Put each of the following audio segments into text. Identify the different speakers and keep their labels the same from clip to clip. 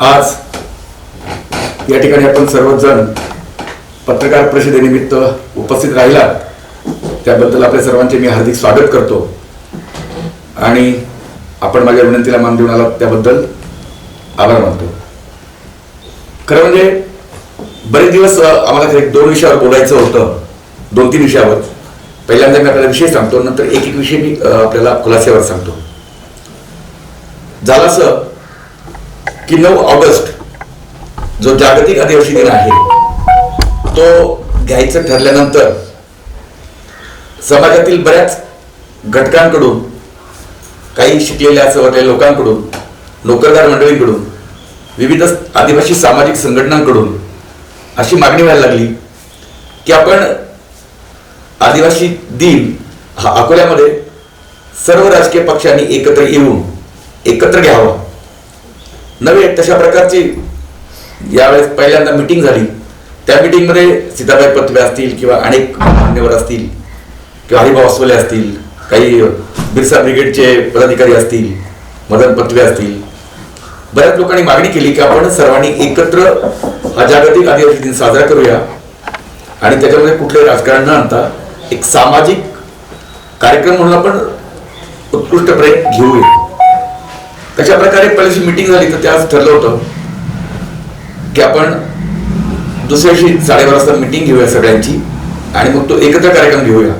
Speaker 1: आज या ठिकाणी आपण सर्वजण पत्रकार परिषदेनिमित्त उपस्थित राहिला त्याबद्दल आपल्या सर्वांचे मी हार्दिक स्वागत करतो. आणि आपण माझ्या विनंतीला मान देऊन आला त्याबद्दल आभार मानतो. खरं म्हणजे बरेच दिवस आम्हाला एक दोन विषयावर बोलायचं होतं. दोन तीन विषयावर. पहिल्यांदा मी आपल्याला विषय सांगतो नंतर एक एक विषय मी आपल्याला खुलास्यावर सांगतो. झालं असं की नऊ ऑगस्ट जो जागतिक आदिवासी दिन आहे तो घ्यायचं ठरल्यानंतर समाजातील बऱ्याच घटकांकडून काही शिकलेल्या असं लोकांकडून नोकरदार मंडळींकडून विविध आदिवासी सामाजिक संघटनांकडून अशी मागणी व्हायला लागली की आपण आदिवासी दिन हा अकोल्यामध्ये सर्व राजकीय पक्षांनी एकत्र येऊन एकत्र घ्यावा. नव्हे तशा प्रकारची यावेळेस पहिल्यांदा मिटिंग झाली. त्या मिटिंगमध्ये सीताबाई पत्वे असतील किंवा अनेक मान्यवर असतील किंवा हरिभाऊ असोले असतील काही बिरसा ब्रिगेडचे पदाधिकारी असतील मदन पत्वे असतील बऱ्याच लोकांनी मागणी केली की आपण सर्वांनी एकत्र हा जागतिक आदिवासी दिन साजरा करूया आणि त्याच्यामध्ये कुठले राजकारण न आणता एक सामाजिक कार्यक्रम म्हणून आपण उत्कृष्ट प्रयत्न घेऊया. तशा प्रकारे पहिल्याची मिटिंग झाली तर त्याच ठरलं होतं की आपण दुसऱ्या दिवशी साडेबारा वाजता मिटिंग घेऊया सगळ्यांची आणि मग तो एकत्र कार्यक्रम घेऊया.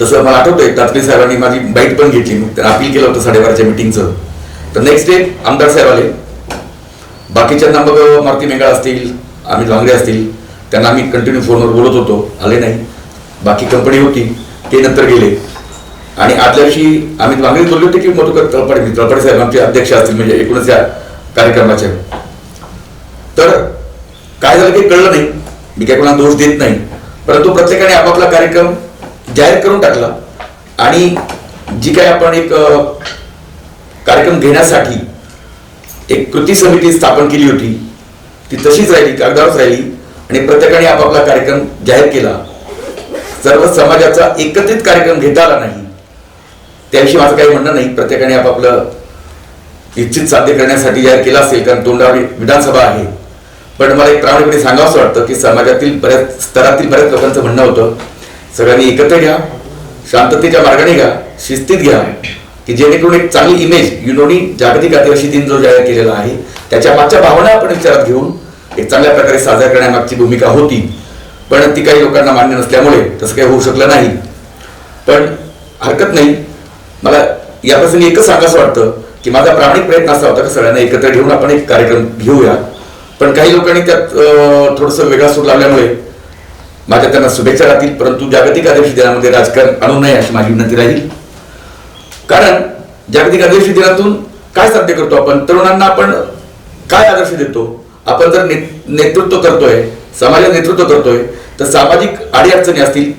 Speaker 1: तसं मला आठवतंय तात्रे साहेबांनी माझी बाईट पण घेतली. मग त्यांना अपील केलं होतं साडेबाराच्या मिटिंगचं तर नेक्स्ट डे आमदार साहेब आले. बाकीच्यांना मग मारुती मेंगाळ असतील आम्ही लांगडे असतील त्यांना आम्ही कंटिन्यू फोनवर बोलत होतो. आले नाही. बाकी कंपनी होती ते नंतर गेले. आणि आदल्या दिवशी आम्ही मागणी बोलले होते की मधुकर तळपाडे तळपाडे साहेब आमचे अध्यक्ष असतील म्हणजे एकूणच या कार्यक्रमाचे. तर काय झालं की कळलं नाही. मी काही कोणाला दोष देत नाही. परंतु प्रत्येकाने आपापला कार्यक्रम जाहीर करून टाकला. आणि जी काही आपण एक कार्यक्रम घेण्यासाठी एक कृती समिती स्थापन केली होती ती तशीच राहिली कागदावरच राहिली. आणि प्रत्येकाने आपापला कार्यक्रम जाहीर केला. सर्व समाजाचा एकत्रित कार्यक्रम घेता आला नाही. त्याविषयी माझं काही म्हणणं नाही. प्रत्येकाने आपापलं इच्छित साध्य करण्यासाठी जाहीर केला असेल कारण तोंडावर विधानसभा आहे. पण मला एक प्रामाणिकपणे सांगावंसं वाटतं की समाजातील बऱ्याच स्तरातील बऱ्याच लोकांचं म्हणणं होतं सगळ्यांनी एकत्र घ्या शांततेच्या मार्गाने घ्या शिस्तीत घ्या की जेणेकरून एक चांगली इमेज युनोनी जागतिक आदिवासी दिन जो जाहीर केलेला आहे त्याच्या मागच्या भावना आपण विचारात घेऊन एक चांगल्या प्रकारे साजरा करण्यामागची भूमिका होती. पण ती काही लोकांना मान्य नसल्यामुळे तसं काही होऊ शकलं नाही. पण हरकत नाही. मला याप्रसंगी एकच सांगायचं वाटतं की माझा प्रामाणिक प्रयत्न असा होता की सगळ्यांना एकत्र घेऊन आपण एक कार्यक्रम घेऊया. पण काही लोकांनी त्यात थोडस वेगळा सूर लावल्यामुळे माझ्या त्यांना शुभेच्छा राहतील परंतु जागतिक आदिवासी दिनामध्ये राजकारण आणू नये अशी माझी विनंती राहील. कारण जागतिक आदिवासी दिनातून काय साध्य करतो आपण? तरुणांना आपण काय आदर्श देतो? आपण जर ने- नेतृत्व करतोय समाजात नेतृत्व करतोय तर सामाजिक अडीअडचणी असतील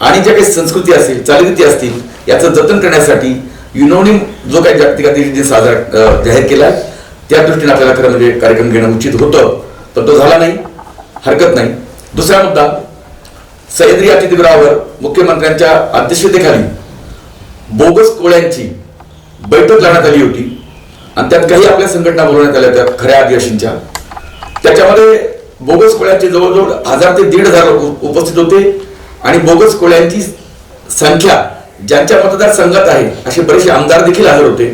Speaker 1: आणि ज्या काही संस्कृती असतील चालीरीती असतील याचं जतन करण्यासाठी युनोनी जो काही जागतिक आदिवासी साजरा जाहीर केला त्या दृष्टीने आपल्याला खरं म्हणजे कार्यक्रम घेणं उचित होतं. पण तो झाला नाही हरकत नाही. दुसरा मुद्दा सह्याद्री अतिथिगृहावर मुख्यमंत्र्यांच्या अध्यक्षतेखाली बोगस कोळ्यांची बैठक लावण्यात आली होती. आणि त्यात काही आपल्या संघटना बोलवण्यात आल्या होत्या खऱ्या आदिवासींच्या. त्याच्यामध्ये बोगस कोळ्यांचे जवळजवळ हजार ते दीड हजार लोक उप- उपस्थित होते. आणि बोगस कोळ्यांची संख्या ज्यांच्या मतदारसंघात आहे असे बरेचसे आमदार देखील हजर होते.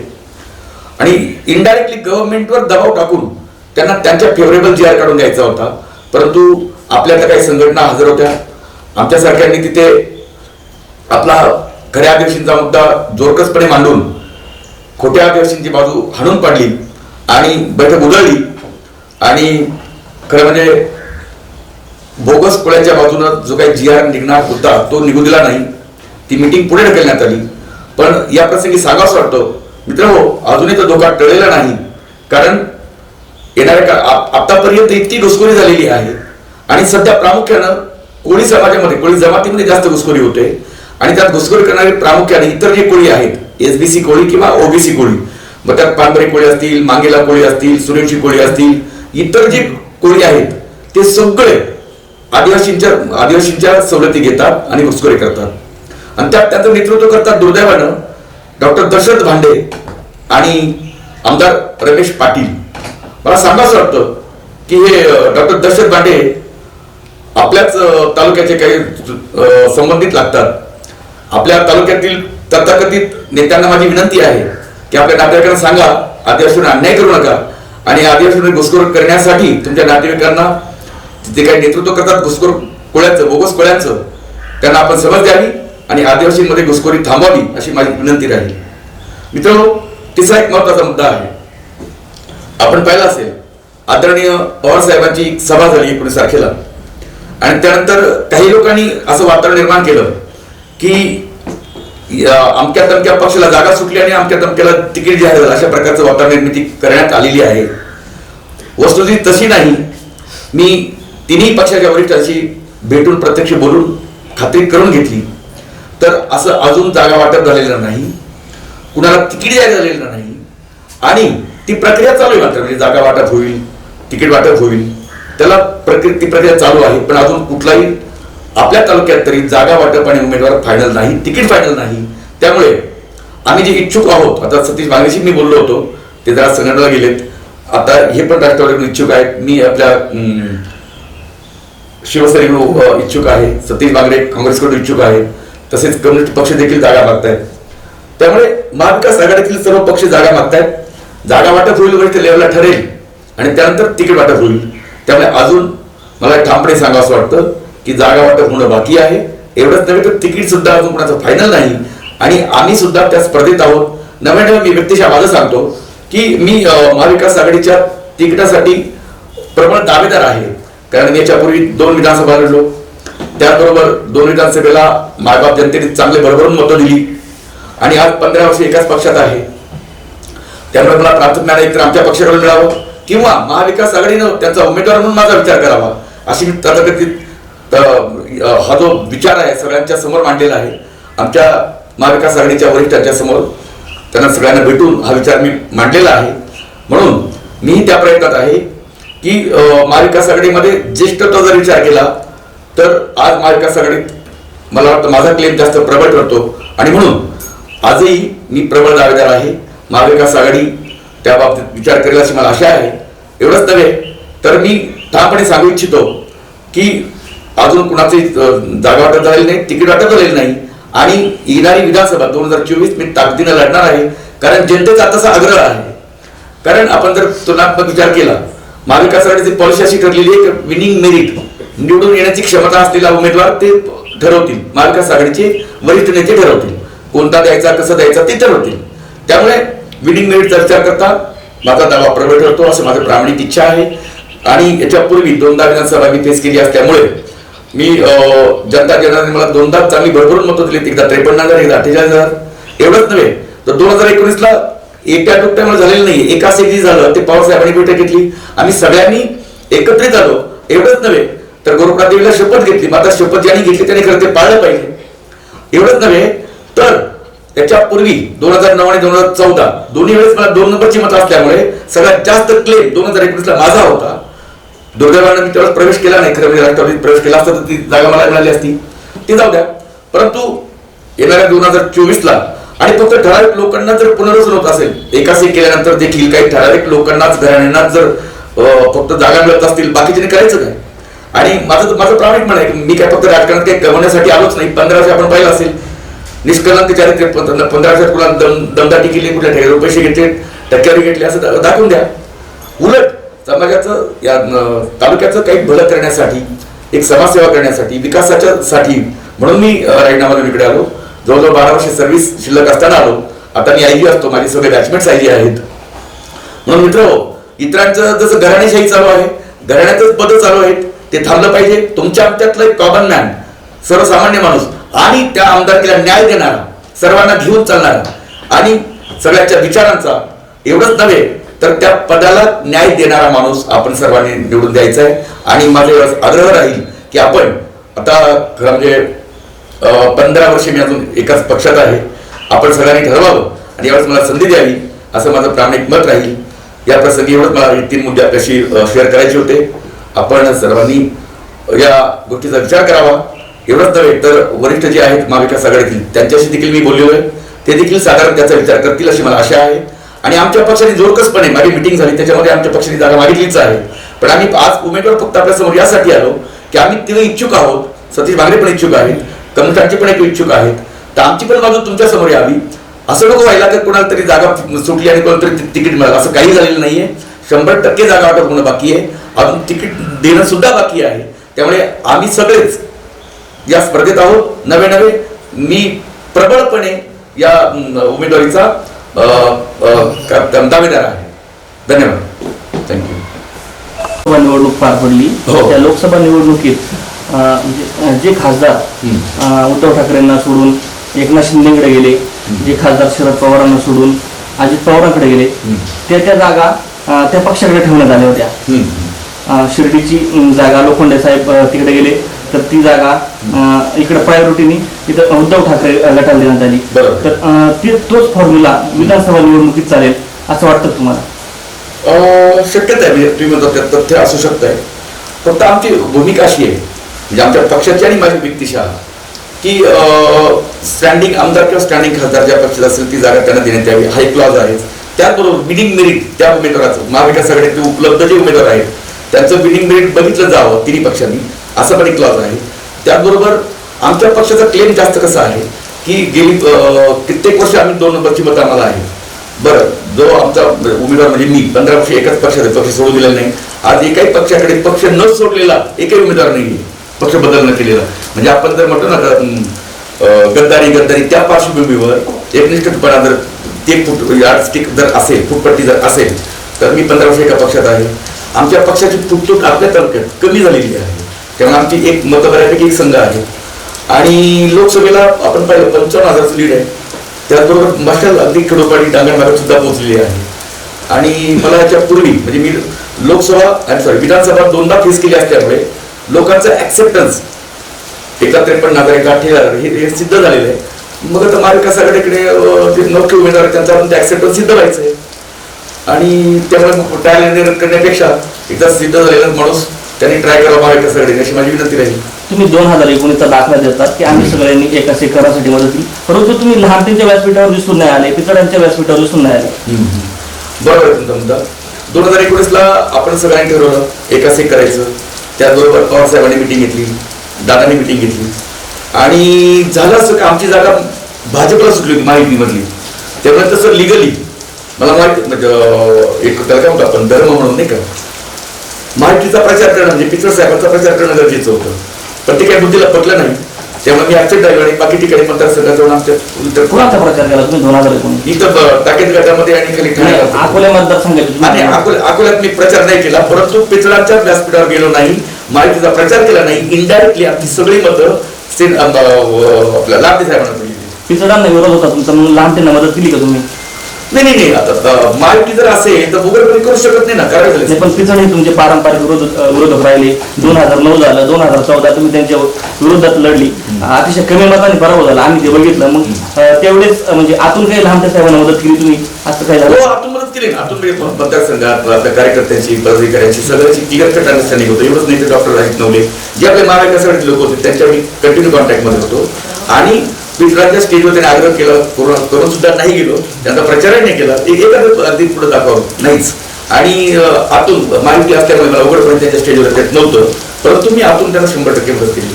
Speaker 1: आणि इनडायरेक्टली गव्हर्नमेंटवर दबाव टाकून त्यांना त्यांच्या फेवरेबल जी आर काढून द्यायचा होता. परंतु आपल्यातल्या काही संघटना हजर होत्या. आमच्यासारख्यांनी तिथे आपला खऱ्या आदिवासींचा मुद्दा जोरकसपणे मांडून खोट्या आदिवासींची बाजू हाणून पाडली आणि बैठक उधळली. आणि खरं म्हणजे बोगस पुळ्याच्या बाजूनं जो काही जी आर निघणार होता तो निघू दिला नाही. ती मिटिंग पुढे ढकलण्यात आली. पण या प्रसंगी सांगावंच वाटतं मित्रांनो अजूनही तो धोका टळलेला नाही. कारण येणाऱ्या का आतापर्यंत इतकी घुसखोरी झालेली आहे. आणि सध्या प्रामुख्यानं कोळी समाजामध्ये कोळी जमातीमध्ये जास्त घुसखोरी होते. आणि त्यात घुसखोरी करणारे प्रामुख्याने इतर जे कोळी आहेत एसबीसी कोळी किंवा ओबीसी कोळी मग त्यात पांढरे कोळी असतील मांगेला कोळी असतील सुरेशी कोळी असतील इतर जे कोळी आहेत ते सगळे आदिवासींच्या आदिवासींच्या सवलती घेतात आणि घुसखोरी करतात. आणि त्यात त्याचं नेतृत्व करतात दुर्दैवानं डॉक्टर दशरथ भांडे आणि आमदार रमेश पाटील. मला सांगावंसं वाटतं की हे डॉक्टर दशरथ भांडे आपल्याच तालुक्याचे काही संबंधित लागतात. आपल्या तालुक्यातील तथाकथित नेत्यांना माझी विनंती आहे की आपल्या नातेवाईकांना सांगा आदिवासींना अन्याय करू नका आणि आदिवासींना घुसखोर करण्यासाठी तुमच्या नातेवाईकांना जे काही नेतृत्व करतात घुसखोर कोळ्यांचं बोगस कोळ्यांचं त्यांना आपण समज द्यावी आणि आदिवासींमध्ये घुसखोरी थांबवावी अशी माझी विनंती राहील. मित्रांनो तिसरा एक महत्त्वाचा मुद्दा आहे. आपण पाहिला असेल आदरणीय पवार साहेबांची सभा झाली एकोणीस तारखेला. आणि त्यानंतर काही लोकांनी असं वातावरण निर्माण केलं की या अमक्या तमक्या पक्षाला जागा सुटली आणि अमक्या तमक्याला तिकीट जाहीर झालं. अशा प्रकारचं वातावरण निर्मिती करण्यात आलेली आहे. वस्तुस्थिती तशी नाही. मी तिन्ही पक्षाच्या वरिष्ठांशी भेटून प्रत्यक्ष बोलून खात्री करून घेतली. तर असं अजून जागा वाटप झालेलं नाही. कुणाला तिकीट जाहीर झालेलं नाही. आणि ती प्रक्रिया चालू आहे मात्र म्हणजे जागा वाटप होईल तिकीट वाटप होईल. त्याला प्रक्रिया ती प्रक्रिया चालू आहे पण अजून कुठलाही आपल्या तालुक्यात तरी जागा वाटप आणि उमेदवार फायनल नाही तिकीट फायनल नाही. त्यामुळे आम्ही जे इच्छुक आहोत आता सतीश बांगेशी मी बोललो होतो ते जरा संघटनाला गेलेत. आता हे पण राष्ट्रवादीकडून इच्छुक आहेत. मी आपल्या शिवसेनेकडून इच्छुक आहे. सतीश बागडे काँग्रेसकडून इच्छुक आहे. तसेच कम्युनिस्ट पक्ष देखील जागा मागतायत. त्यामुळे महाविकास आघाडीतील सर्व पक्ष जागा मागतायत. जागा वाटप होईल वरिष्ठ लेवलला ठरेल आणि त्यानंतर तिकीट वाटप होईल. त्यामुळे अजून मला ठामपणे सांगावं असं वाटतं की जागा वाटप होणं बाकी आहे. एवढंच नव्हे तर तिकीट सुद्धा अजून कोणाचं फायनल नाही. आणि आम्ही सुद्धा त्या स्पर्धेत आहोत. नव्याने मी व्यक्तिशा माझं सांगतो की मी महाविकास आघाडीच्या तिकिटासाठी प्रबळ दावेदार आहे. कारण याच्यापूर्वी दोन विधानसभा लढलो. त्याचबरोबर दोन विधानसभेला मायबाप जनतेने चांगले भरभरून मतं दिली. आणि आज पंधरा वर्ष एकाच पक्षात आहे. त्यामुळे मला प्राथमिक एकतर आमच्या पक्षाकडून मिळावं किंवा महाविकास आघाडीनं त्यांचा उमेदवार म्हणून माझा विचार करावा अशी मी तथाकथित हा जो विचार आहे सगळ्यांच्या समोर मांडलेला आहे. आमच्या महाविकास आघाडीच्या वरिष्ठांच्या समोर त्यांना सगळ्यांना भेटून हा विचार मी मांडलेला आहे. म्हणून मी त्या प्रयत्नात आहे. की अ, महाविकास आघाडीमध्ये ज्येष्ठत्व जर विचार केला तर आज महाविकास आघाडीत मला वाटतं माझा क्लेम जास्त प्रबळ ठरतो. आणि म्हणून आजही मी प्रबळ दावेदार आहे. महाविकास आघाडी त्या बाबतीत विचार करेल अशी मला आशा आहे. एवढंच नव्हे तर मी ठामपणे सांगू इच्छितो की अजून कुणाची जागा वाटप झालेली नाही तिकीट वाटप झालेलं नाही. आणि येणारी विधानसभा दोन हजार चोवीस मी ताकदीनं लढणार आहे. कारण जनतेचा तसा आग्रह आहे. कारण आपण जर तुलनात्मक विचार केला महाविकास पॉलिसी अशी ठरलेली आहे विनिंग मेरिट निवडून येण्याची क्षमता असलेला उमेदवार ते ठरवतील. महाविकास आघाडीचे वरिष्ठ नेते ठरवतील. कोणता द्यायचा कसं द्यायचा ते ठरवतील. त्यामुळे विनिंग मेरिटचा विचार करता माझा दावा प्रबळ ठरतो असं माझं प्रामाणिक इच्छा आहे. आणि याच्यापूर्वी दोनदा विधानसभा मी फेस केली असल्यामुळे मी जनता जनाने मला दोनदा चांगली भरभरून मतं दिली. एकदा त्रेपन्न हजार एकदा अठ्ठेचाळीस हजार. एवढंच नव्हे तर दोन हजार एकोणीसला एकट्या टुकट्यामुळे झालेलं नाही एकाच एक झालं ते पवार साहेबांनी बैठक घेतली. आम्ही सगळ्यांनी एकत्रित आलो एवढंच नव्हे तर गुरुप्रादेवीला शपथ घेतली. माता शपथ ज्यांनी घेतली त्याने खरं ते पाळलं पाहिजे. एवढंच नव्हे तर त्याच्यापूर्वी दोन हजार नऊ आणि दोन हजार चौदा दोन्ही वेळेस मला दोन नंबरची मतं असल्यामुळे सगळ्यात जास्त क्लेम दोन हजार एकोणीसला माझा होता. दुर्दैवानं मी त्यावेळेस प्रवेश केला नाही. खरं म्हणजे राष्ट्रवादीत प्रवेश केला असता तर ती जागा मला मिळाली असती. ती जाऊ द्या. परंतु येणाऱ्या दोन हजार चोवीस ला आणि फक्त ठराविक लोकांना जर पुनर्वसन होत असेल एकाच एक केल्यानंतर देखील काही ठराविक लोकांनाच घराण्यांनाच जर फक्त जागा मिळत असतील बाकीच्याने करायचं काय? आणि माझं माझं प्रामाणिक म्हण आहे मी काय फक्त राजकारणात काही गमवण्यासाठी आलोच नाही. पंधराशे आपण पाहिलं असेल. निष्कलंक चारित्र्य पंधराशे पंधरा कुणा दम दमदाटी केली कुठल्या ठिकाणी पैसे घेतले टक्केवारी घेतली असं दाखवून द्या. उलट समाजाचं या तालुक्याचं काही भलं करण्यासाठी एक समाजसेवा करण्यासाठी विकासाच्या साठी म्हणून मी राईनामाला राजीनामा इकडे आलो. जवळजवळ बारा वर्ष सर्व्हिस शिल्लक असताना आलो. आता मी आयजी असतो माझे सगळे बॅचमेट्स आयजी आहेत. म्हणून मित्र हो, इतरांचं जसं घराणेशाही चालू आहे घराण्यातच पद चालू आहेत ते थांबलं पाहिजे. तुमच्या आमच्यातलं एक कॉमन मॅन सर्वसामान्य माणूस आणि त्या आमदारकीला न्याय देणारा सर्वांना घेऊन चालणारा. आणि सगळ्यांच्या विचारांचा एवढंच नव्हे तर त्या पदाला न्याय देणारा माणूस आपण सर्वांनी निवडून द्यायचा आहे. आणि माझा एवढाच आग्रह राहील की आपण आता खरं म्हणजे पंधरा वर्षे मी अजून एकाच पक्षात आहे. आपण सगळ्यांनी ठरवावं आणि यावेळेस मला संधी द्यावी असं माझं प्रामाणिक मत राहील. या प्रसंगी एवढंच मला हे तीन मुद्दे आपल्याशी शेअर करायचे होते. आपण सर्वांनी या गोष्टीचा विचार करावा. एवढंच नव्हे तर वरिष्ठ जे आहेत महाविकास आघाडीतील त्यांच्याशी देखील मी बोललेलो आहे. ते देखील साधारण त्याचा विचार करतील अशी मला आशा आहे. आणि आमच्या पक्षाने जोरकसपणे माझी मिटिंग झाली त्याच्यामध्ये आमच्या पक्षाने जागा मागितलीच आहे. पण आम्ही आज उमेदवार फक्त आपल्यासमोर यासाठी आलो की आम्ही तिथे इच्छुक आहोत. सतीश बांगरे पण इच्छुक आहेत. कमलटांची पण एक इच्छुक आहेत. तर आमची पण बाजू तुमच्यासमोर यावी. असं नको व्हायला की कोणाला तरी जागा सुटली आणि कोणाला तरी तिकीट मिळालं. असं काही झालेलं नाहीये. शंभर टक्के जागा वाटप होणं बाकी आहे. अजून तिकीट देणं सुद्धा बाकी आहे. त्यामुळे आम्ही सगळेच या स्पर्धेत आहोत. नवे नवे. मी प्रबळपणे या उमेदवारीचा दावेदार आहे. धन्यवाद. थँक्यू
Speaker 2: निवडणूक पार पडली.
Speaker 1: हो.
Speaker 2: त्या लोकसभा निवडणुकीत म्हणजे जे खासदार उद्धव ठाकरेंना सोडून एकनाथ शिंदेकडे गेले जे खासदार शरद पवारांना सोडून अजित पवारांकडे गेले त्या त्या जागा त्या पक्षाकडे ठेवण्यात आल्या होत्या. शिर्डीची जागा लोखंडे साहेब तिकडे गेले तर ती जागा इकडे प्रायोरिटीनी इथं उद्धव ठाकरे अं, गटाला देण्यात आली. तर ते तोच फॉर्म्युला विधानसभा निवडणुकीत चालेल असं वाटतं तुम्हाला?
Speaker 1: शक्यता आहे म्हणजे तुम्ही म्हणता त्यात तथ्य असू शकत आहे फक्त आमची भूमिका अशी आहे म्हणजे आमच्या पक्षाची आणि माझी व्यक्तिशः की स्टँडिंग आमदार किंवा स्टँडिंग खासदार ज्या पक्षात असेल ती जागा त्यांना देण्यात यावी. हा एक क्लॉज आहे. त्याचबरोबर बिडिंग मेरिट त्या उमेदवाराचं महाविकास आघाडीतले उपलब्ध जे उमेदवार आहेत त्यांचं बिडिंग मेरिट बघितलं जावं तिन्ही पक्षांनी. असं पण एक क्लॉज आहे. त्याचबरोबर आमच्या पक्षाचा क्लेम जास्त कसा आहे की गेली कित्येक वर्ष आम्ही दोन नंबरची मतं आम्हाला आहे. बरं जो आमचा उमेदवार म्हणजे मी पंधरा वर्ष एकाच पक्षात पक्ष सोडून दिलेला नाही. आज एकाही पक्षाकडे पक्ष न सोडलेला एकही उमेदवार नाही पक्ष बदलणं केलेला म्हणजे आपण जर म्हणतो ना गद्दारी गद्दारी त्या पार्श्वभूमीवर एकनिष्ठपणा जर ते फूट यार्डस्टिक जर असेल फुटपट्टी जर असेल तर मी पंधरा वर्ष एका पक्षात आहे. आमच्या पक्षाची फुटतूट आपल्या तालुक्यात कमी झालेली आहे. त्यामुळे आमची एक मतं बऱ्यापैकी एक संघ आहे. आणि लोकसभेला आपण पाहिलं पंचावन्न हजारचं लीड आहे. त्याचबरोबर मशाल अगदी खेडोपाडी डांगण भागात सुद्धा पोहोचलेली आहे. आणि मला याच्या पूर्वी म्हणजे मी लोकसभा सॉरी विधानसभा दोनदा फेस केली असल्यामुळे लोकांचं ऍक्सेप्टन्स एका त्रेपन्न हजार एका अठ्ठे हजार हे हे सिद्ध झालेलं आहे. मग आता महाविकास आघाडीकडे अं, जे नौके उमेदवार आहेत, त्यांचा पण ते ऍक्सेप्टन्स सिद्ध व्हायचं आहे. आणि त्यामुळे ट्रायल करण्यापेक्षा एकदा सिद्ध झालेला माणूस त्यांनी ट्राय करावा महाविकास आघाडीने अशी माझी विनंती राहील.
Speaker 2: तुम्ही दोन हजार एकोणीसचा दाखला देतात की आम्ही सगळ्यांनी एका शेकरासाठी मदत केली. परंतु तुम्ही लहानतेच्या व्यासपीठावर दिसून नाही आले पितळ्यांच्या व्यासपीठावर दिसून नाही आले.
Speaker 1: बरोबर आहे तुमचा मुद्दा. दोन हजार एकोणीसला आपण सगळ्यांनी ठरवलं एक करायचं. त्याचबरोबर पवार साहेबांनी मिटिंग घेतली दादानी मिटिंग घेतली. आणि झालं असं का आमची जागा भाजपला सुटली होती माहितीमधली त्यामुळे तसं लिगली मला माहिती म्हणजे, एक त्याला काय म्हणतो आपण धर्म म्हणून नाही का? माहितीचा प्रचार करणं म्हणजे पिचर साहेबांचा प्रचार करणं गरजेचं होतं. पण ते काय बुद्धीला पटलं नाही. त्यामुळे मी आहे आणि बाकी ठिकाणी मतदारसंघात जाऊन आमच्या
Speaker 2: कुणाचा प्रचार केला तुम्ही? दोन हजार एकोणीस.
Speaker 1: इथं टाकेत गटामध्ये आणि खाली ठाणे
Speaker 2: अकोले मतदारसंघाचे
Speaker 1: आणि
Speaker 2: तुम्ही
Speaker 1: अकोल अकोल्यात मी प्रचार नाही केला परंतु पितळाच्या व्यासपीठावर गेलो नाही माहितीचा प्रचार केला नाही इनडायरेक्टली आमची सगळी मतं आपल्या लांबे साहेबांना
Speaker 2: पितळांना विरोध होता तुमचा म्हणून लहानतेना मदत केली का तुम्ही?
Speaker 1: नाही नाही नाही आता माहिती जर असेल तर उघडपणे करू शकत नाही ना करायचं
Speaker 2: पण पिचड हे तुमचे पारंपरिक विरोध विरोधक राहिले. दोन हजार नऊ झालं दोन हजार चौदा तुम्ही त्यांच्या विरोधात लढली. अतिशय कमी मताने पराभव झाला. आम्ही ते बघितलं. मग तेवढेच म्हणजे आतून काही लहान साहेबांना मदत केली तुम्ही? असं काही
Speaker 1: हो
Speaker 2: झालं
Speaker 1: आतून मदत केली. ना आतून म्हणजे मतदारसंघात आपल्या कार्यकर्त्यांची पदाधिकाऱ्यांची सगळ्यांची क्लिअर कट अंडरस्टँडिंग होतं एवढंच नाही डॉक्टर राहित नवले. जे आपले महाविकास लोक होते त्यांच्या मी कंटिन्यू कॉन्टॅक्टमध्ये होतो. आणि पितळाच्या स्टेजवर त्यांनी आग्रह केला. कोरोना करून सुद्धा नाही गेलो. त्यांचा प्रचारही नाही केला. एक एखादं अगदी पुढे दाखवावं. नाहीच. आणि आतून माहिती असल्यामुळे मला उघडपणे त्यांच्या स्टेजवर येत नव्हतं. परंतु मी आतून त्यांना शंभर टक्के मदत केली.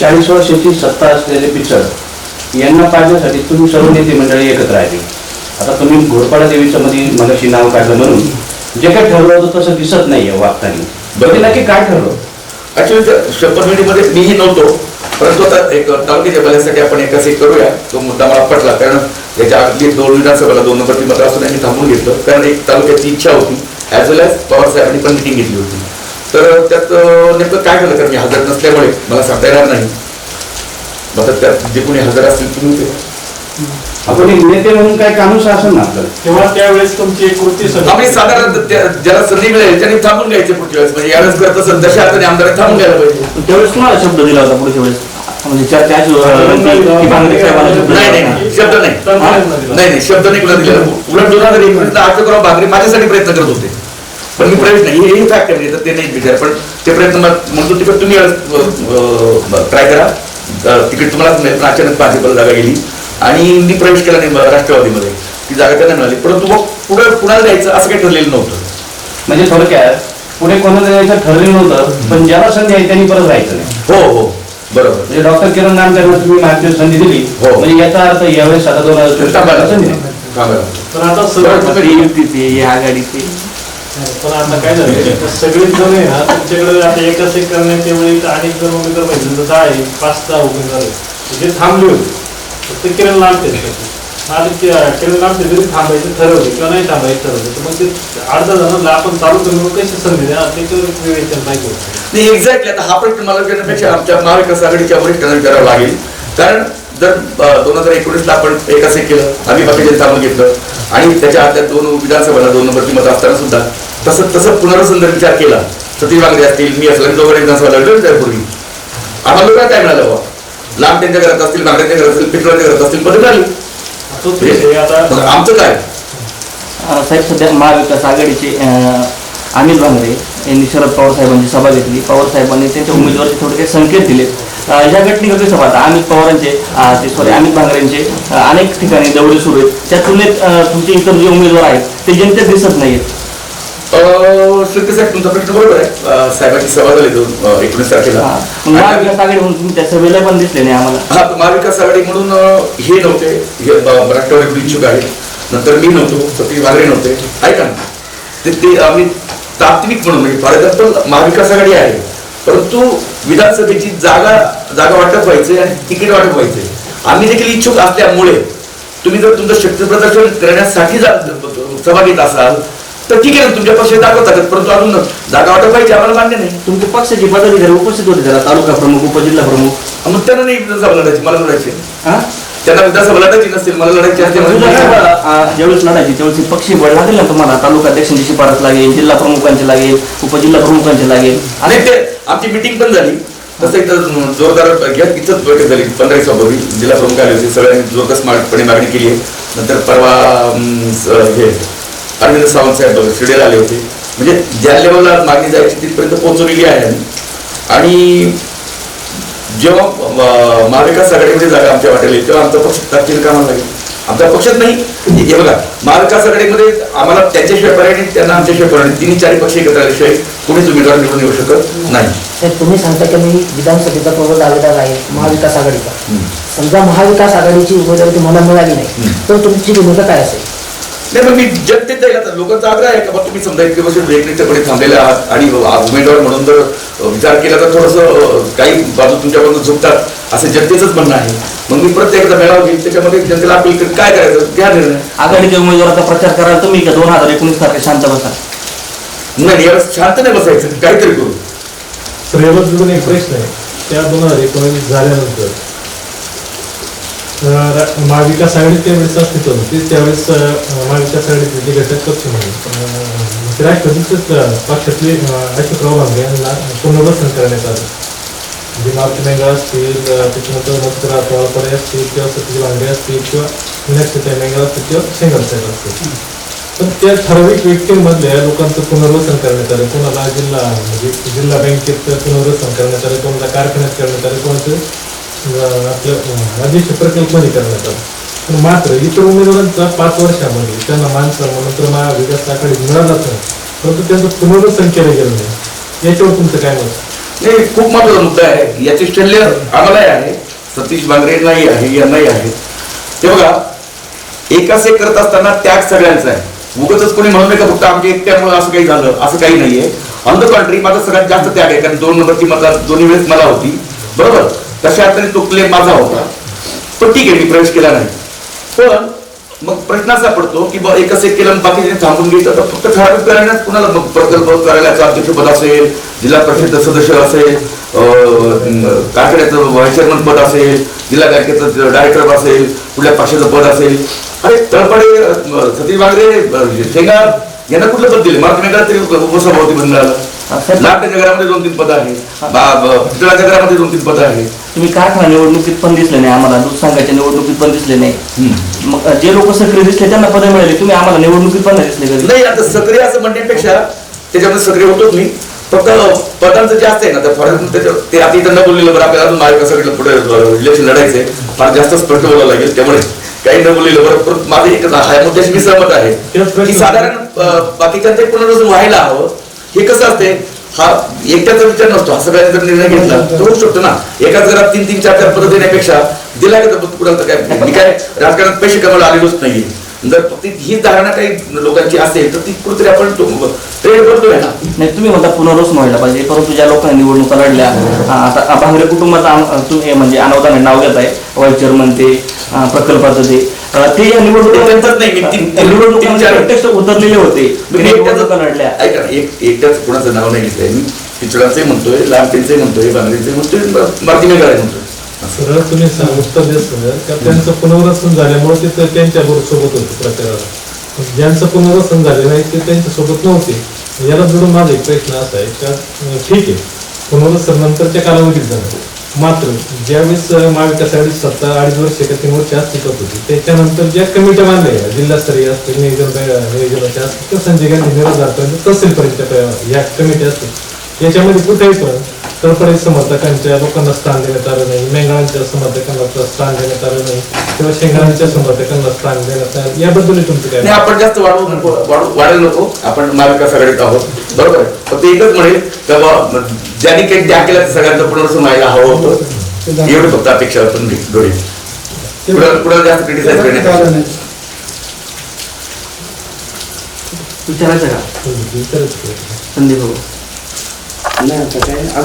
Speaker 3: चाळीस वर्षाची सत्ता असलेले पिचड यांना पाडण्यासाठी तुम्ही सर्व नेते मंडळी एकत्र आली. आता तुम्ही घोरपाडा देवीचं मध्ये मगाशी नाव काढलं म्हणून जे काही ठरलं होतं तसं दिसत नाहीये वागताना बरं नक्की काय ठरलं?
Speaker 1: ऍक्च्युली शपथविधीमध्ये मीही नव्हतो परंतु आता एक तालुक्याच्या भल्यासाठी आपण एक करूया. तो मुद्दा मला पटला कारण याच्या अगदी दोन विधानसभेला दोन नंबरची मतं असून यांनी थांबून घेतलं. कारण एक तालुक्याची इच्छा होती ॲज वेल एज पवारसाहेबांनी पण मिटिंग घेतली होती. तर त्यात नेमकं काय झालं? कारण मी हजर नसल्यामुळे मला सांगता येणार नाही. मग त्यात जे कोणी हजर असतील तुम्ही ते
Speaker 3: आपण एक नेते म्हणून काय कानूस असेल ना आपलं?
Speaker 4: तेव्हा त्यावेळेस तुमची एक कृती
Speaker 1: साधारण त्या- ज्याला संधी मिळेल त्यांनी थांबून घ्यायचे पुढच्या वेळेस. म्हणजे यावेळेस करत असेल तशा अर्थाने आमदारांनी थांबून घ्यायला पाहिजे.
Speaker 2: त्यावेळेस कुणाला शब्द दिला होता पुढच्या वेळेस. म्हणजे चर्चा अशी, अं, की- की बांगडे साहेबांना शब्द
Speaker 1: नाही
Speaker 2: दिला
Speaker 1: नाही.
Speaker 2: होता.
Speaker 1: नाही, शब्द नाही शब्द उलट दोन हजार एकोणीसला आशोकराव बागरे माझ्यासाठी प्रयत्न करत होते. पण मी प्रवेश नाही हे फॅक्ट आहे म्हणजे तर ते नाही विचार पण ते प्रयत्न मला- म्हणतो तिकडे तुम्ही ट्राय करा. तिकीट तुम्हालाच मिळेल पण अचानक भाजपला जागा गेली. आणि मी प्रवेश केला नाही राष्ट्रवादीमध्ये. ती जागा त्यांना मिळाली. परंतु मग पुढे कुणाला द्यायचं असं काही ठरलेलं नव्हतं.
Speaker 3: म्हणजे थोडक्यात पुढे कोणाला यायचं ठरलेलं नव्हतं पण ज्याला संधी आहे त्यांनी परत राहायचं नाही.
Speaker 1: हो हो. बरोबर.
Speaker 3: म्हणजे डॉक्टर किरण नामदेवना तुम्ही मागच्या संधी दिली.
Speaker 1: हो.
Speaker 3: म्हणजे याचा अर्थ यावेळेस आता दोन हजार चोवीस संधी.
Speaker 4: पण आता
Speaker 2: ही आघाडीचे.
Speaker 4: पण आता काय झालं सगळेच जण आहे ना तुमच्याकडे आता एकच एक करण्याच्या वेळी तर अनेक जण उमेदवार पाहिजे. जसं आहे पाच सहा उमेदवार आहे जे थांबले होते फक्त किरण लांबते आणि किरण लांबते जरी थांबायचं ठरवले किंवा नाही थांबायचं ठरवलं तर मग ते अर्धा जणांना आपण चालू करून मग कशी संधी द्या त्याच्यावर विवेचन पाहिजे
Speaker 1: नाही एक्झॅक्टली आता हा प्रश्न मला करण्यापेक्षा आमच्या महाविकास आघाडीच्या वरिष्ठांना करावं लागेल. कारण जर दोन हजार एकोणीसला आपण एक केलं आम्ही बाकीचे थांबून घेतलं. आणि त्याच्या आतल्या दोन विधानसभेला दोन नंबरची मतं असताना सुद्धा तसं तसं पुनर्वसन विचार केला सतीश वांगरे असतील मी असलं दोघांनी लढलो त्यापूर्वी आम्हाला लोकांना काय मिळालं बाबा लांब त्यांच्या घरात असतील बांगड्यांच्या घरात असतील पिठोराच्या घरात असतील पदं मिळाली आमचं काय?
Speaker 2: साहेब सध्या महाविकास आघाडीचे अनिल भांगरे यांनी शरद पवार साहेबांची सभा घेतली. पवार साहेबांनी त्यांच्या उमेदवाराचे थोडे काही संकेत दिले या घटनेला कसं पाहता? अमित पवारांचे ते सॉरी अमित भांगरेंचे अनेक ठिकाणी दौरे सुरू आहेत. त्या तुलनेत तुमचे इतर जे उमेदवार आहेत ते जनतेत दिसत नाहीत
Speaker 1: साहेब तुमचा प्रश्न बरोबर आहे. साहेबांची सभा झाली दोन एकोणीस तारखेला.
Speaker 2: हा. महाविकास आघाडी म्हणून तुम्ही त्या सभेला पण दिसले नाही आम्हाला.
Speaker 1: हा महाविकास आघाडी म्हणून हे नव्हते. हे इच्छुक आहे नंतर मी नव्हतो सतीश वागरे नव्हते. ऐका ना ते ते आम्ही तात्विक म्हणून म्हणजे फॉर एक्झाम्पल महाविकास आघाडी आहे. परंतु विधानसभेची जागा जागा वाटप व्हायचे आणि तिकीट वाटप व्हायचे आम्ही देखील इच्छुक असल्यामुळे तुम्ही जर तुमचं शक्ती प्रदर्शन करण्यासाठी सभा घेत असाल तर ठीक आहे ना तुमच्या पक्षात दाखवतात परंतु अजून जागा वाटप व्हायची आम्हाला मान्य नाही.
Speaker 2: तुमचे पक्षाचे पदाधिकारी उपस्थित होते त्याला तालुका प्रमुख उपजिल्हा प्रमुख.
Speaker 1: मग त्यांना नाही विधानसभा लढायची मला लढायची
Speaker 2: हा?
Speaker 1: त्यांना विधानसभा लढायची नसतील मला लढायची
Speaker 2: ज्यावेळेस लढायची त्यावेळेस पक्षी बळ लागेल ना तुम्हाला? तालुका अध्यक्षांची शिफारस लागेल जिल्हा प्रमुखांची लागेल उपजिल्हा प्रमुखांची लागेल.
Speaker 1: आणि ते आमची मिटिंग पण झाली. तसं इथं जोरदार घ्या इथंच बैठक झाली पंधरा दिवसापूर्वी जिल्हा प्रमुख आले होते सगळ्यांनी जोरदार स्मार्टपणे मागणी केली आहे. नंतर परवा हे अरविंद सावंत साहेब शिडेल आले होते. म्हणजे ज्या लेवलला मागणी जायची तिथपर्यंत पोहोचवलेली आहे. आणि जेव्हा महाविकास आघाडीमध्ये जागा आमच्या वाटेल तेव्हा आमचा पक्ष ताकदीने कामाला लागेल? आमचा पक्षच नाही. हे बघा महाविकास आघाडीमध्ये आम्हाला त्यांच्याशिवाय पर्याय नाही त्यांना आमच्याशिवाय पर्याय नाही. तिन्ही चारही पक्ष एकत्र आल्याशिवाय कोणीच उमेदवार निवडून येऊ शकत नाही.
Speaker 5: तुम्ही सांगता की मी विधानसभेचा प्रबळ दावेदार आहे महाविकास आघाडीचा. समजा महाविकास आघाडीची उमेदवारी तुम्हाला मिळाली नाही. तर तुमची भूमिका काय असेल?
Speaker 1: नाही मग मी आता लोकांचा आग्रह आहे का? तुम्ही समजा इतके वर्ष वेगवेगळेपणे थांबलेले आहात आणि उमेदवार म्हणून जर विचार केला तर थोडंसं काही बाजू तुमच्याकडून झुकतात असं जनतेचंच म्हणणं आहे. मग मी प्रत्येक एकदा मेळावा घेईल त्याच्यामध्ये जनतेला अपील करेल काय करायचं? घ्या निर्णय.
Speaker 2: आघाडीच्या उमेदवाराचा प्रचार कराल तुम्ही का? दोन हजार एकोणीस तारखे शांत बसा.
Speaker 1: नाही यावेळेस शांत नाही बसायचं. काहीतरी करू.
Speaker 4: तर यावर एक प्रश्न आहे. त्या दोन हजार एकोणवीस झाल्यानंतर महाविकास आघाडी त्यावेळेस अस्तित्व होती त्यावेळेस महाविकास आघाडीचे जे घटक पक्ष म्हणून. अं, पक्षातले अशोकराव भांगे यांना पुनर्वसन करण्यात आलं म्हणजे मारुती मेंगा असतील त्याच्यानंतर मधुकरा पवारपडे असतील किंवा सतीश भांगे असतील किंवा मीनाक्षी मेंगा असतील किंवा शेंगर साहेब असतील. पण त्या ठराविक व्यक्तींमधल्या लोकांचं पुनर्वसन करण्यात आलं. कोणाला जिल्हा म्हणजे जिल्हा बँकेत पुनर्वसन करण्यात आलं कोणाला कारखान्यात करण्यात आलं कोणाचं आपल्या आपलं अं, अध्यक्ष करण्यात पण मात्र इतर उमेदवारांचा पाच वर्षामध्ये त्यांना माणसं नंतर महाविकास आघाडी मिळालाच नाही. परंतु त्यांचं पुनर्वसन केलं गेलं नाही. याच्यावर तुमचं काय मत?
Speaker 1: नाही खूप महत्त्वाचा मुद्दा आहे. याचे शल्य आम्हालाही आहे. सतीश बांगरेंनाही आहे यांनाही आहे. ते बघा एकाच एक करत असताना त्याग सगळ्यांचा आहे. उगच कोणी म्हणू नये का फक्त आमच्या एकट्यामुळे असं काही झालं असं काही नाहीये. ऑन द कॉन्ट्री माझा सगळ्यात जास्त त्याग आहे कारण दोन नंबरची मला दोन्ही वेळेस मला होती. बरोबर? तशा अर्थाने तो क्लेम माझा होता. पण ठीक आहे मी प्रवेश केला नाही. पण मग प्रश्न असा पडतो की बा एकच एक केलं बाकीचे थांबून घेतलं. तर फक्त ठराविक करायला कुणाला मग प्रकल्प कार्यालयाचं अध्यक्षपद असेल जिल्हा परिषद सदस्य असेल अं, कारखान्याचं व्हाईस चेअरमन पद असेल जिल्हा बँकेचं डायरेक्टर असेल कुठल्या पक्षाचं पद असेल. अरे तळपडे सतीश बागरे शेंगा यांना कुठलं पद दिले? मला तुम्ही तरी उपसभापती बनला घरामध्ये दोन तीन पद आहेत. पितळाच्या घरामध्ये दोन तीन पद आहेत.
Speaker 2: तुम्ही कारखाना निवडणुकीत पण दिसले नाही आम्हाला दूध संघाच्या निवडणुकीत पण दिसले नाही. मग जे लोक सक्रिय दिसले त्यांना पदं मिळाली. तुम्ही आम्हाला निवडणुकीत पण नाही दिसले कधी.
Speaker 1: नाही आता सक्रिय असं म्हणण्यापेक्षा त्याच्यामध्ये सक्रिय होतोच मी. फक्त पदांचं जास्त आहे ना तर फॉर एक्झाम्पल ते आता इथं न बोललेलं बरं आपल्याला अजून महाविकासाकडे पुढे इलेक्शन लढायचंय. फार जास्त स्पष्ट बोलावं लागेल त्यामुळे काही न बोललेलं बरं. परत माझं एकच हा मुद्द्याशी मी सहमत आहे की साधारण अं, बाकीच्यांचे पुनर्वसन व्हायला हवं. हे कसं असते हा एकट्याचा विचार नसतो हा सगळ्यांनी जर निर्णय घेतला तर होऊ शकतो ना. एकाच घरात तीन तीन चार चार पद देण्यापेक्षा दिला गेला तर कुणाला काय? मी काय राजकारणात पैसे कमावला आलेलोच नाहीये. जर फक्त ही धारणा काही लोकांची असेल तर ती कुठेतरी आपण ट्रेड करतोय ना.
Speaker 2: नाही तुम्ही म्हणता पुनर्वसन व्हायला पाहिजे परंतु ज्या लोकांनी निवडणुका लढल्या आता भांगरे कुटुंबाचं तुम्ही म्हणजे अनावधाने नाव घेत आहे व्हाईस चेअरमन ते प्रकल्पाचं ते. ते या
Speaker 1: ते त्यांचंच नाही, मी तीन- तीन- तीन
Speaker 2: निवडणुकांमध्ये
Speaker 1: चार-
Speaker 2: प्रत्यक्ष उतरलेले होते. ते लढल्या.
Speaker 1: ऐका एक एकट्याच कुणाचं नाव नाही घेतलंय मी. पिचडाचे म्हणतोय लांबटेंचे म्हणतोय बांगरेचे म्हणतोय मेघाळे म्हणतोय.
Speaker 4: सरळ तुम्ही उत्तर देत सर. का त्यांचं पुनर्वसन झाल्यामुळे ते त्यांच्या बरोबर सोबत होते प्रचाराला ज्यांचं पुनर्वसन झाले नाही ते त्यांच्यासोबत नव्हते. याला जोडून माझा एक प्रश्न असा आहे का ठीक आहे. पुनर्वसन नंतरच्या कालावधीत झालं. मात्र ज्यावेळेस महाविकास आघाडी सत्ता अडीच वर्ष का तीन वर्ष अस्तित्वात होती त्याच्यानंतर ज्या कमिट्या बांधल्या जिल्हास्तरीय असतील नियोजन नियोजनाच्या असतील किंवा संजय गांधी निरोधापर्यंत तहसीलपर्यंत या कमिटी असतील याच्यामध्ये कुठेही पण तळपडे समर्थकांच्या लोकांना स्थान देण्यात आलं नाही. मेंगळांच्या समर्थकांना स्थान देण्यात आलं नाही. किंवा शेंगाळ्यांच्या समर्थकांना स्थान देण्यात आलं याबद्दल तुमचं काय
Speaker 1: नाही आपण जास्त वाढवू नको. वाढू वाढायला नको. आपण महाविकास आघाडीत आहोत. बरोबर फक्त एकच म्हणेल का बा ज्यांनी काही त्या केल्या सगळ्यांचं पुनर्वसन व्हायला हवं होतं. एवढी फक्त अपेक्षा आपण डोळे कुणाला जास्त क्रिटिसाइज करण्यात
Speaker 2: विचारायचं का? संदीप भाऊ.
Speaker 3: नाही आता काय? अजून